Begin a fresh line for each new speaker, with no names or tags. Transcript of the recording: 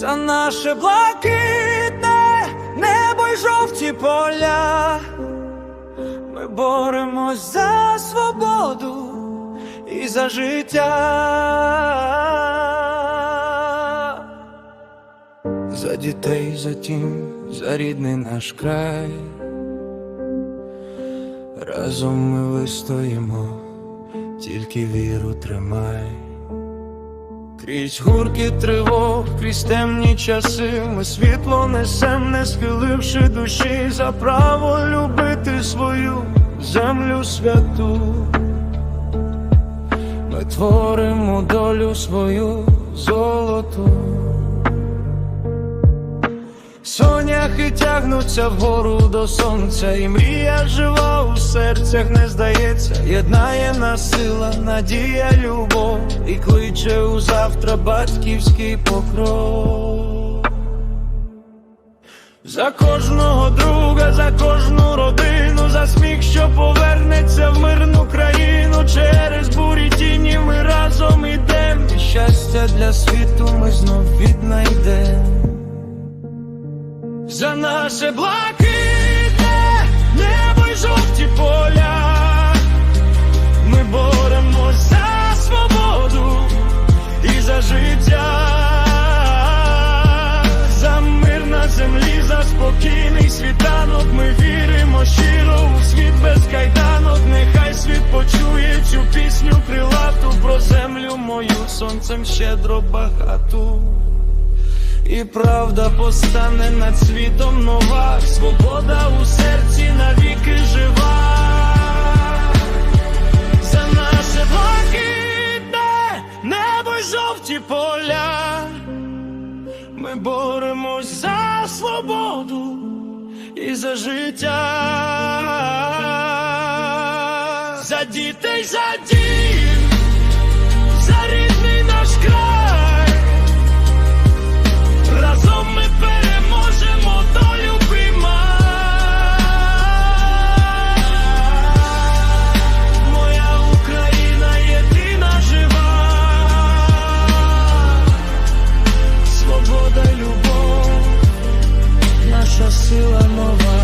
за наше блакитне небо й жовті поля. Ми боремось за свободу і за життя. За дітей, за тім, за рідний наш край. Разом ми вистоїмо, тільки віру тримай. Крізь гурки тривог, крізь темні часи, ми світло несем, не схиливши душі за право любити свою землю святу. Ми творимо долю свою Соняхи тягнуться вгору до сонця, і мрія жива у серцях не здається, єднає нас сила, надія, любов, і кличе у завтра батьківський покров. За кожного друга, за кожну родину, за сміх, що повернеться в мирну країну. Через бурі тіні ми разом ідем. І щастя для світу За наше блакитне небо й жовті поля. Ми боремось за свободу і за життя, за мир на землі, за спокійний світанок. Ми віримо щиро у світ без кайданок. Нехай світ почує цю пісню крилату про землю мою сонцем щедро багату. І правда постане над світом нова, свобода у серці навіки жива. За наше блакитне небо й жовті поля. Ми боремось за свободу і за життя. За дітей, за дім, за to a move.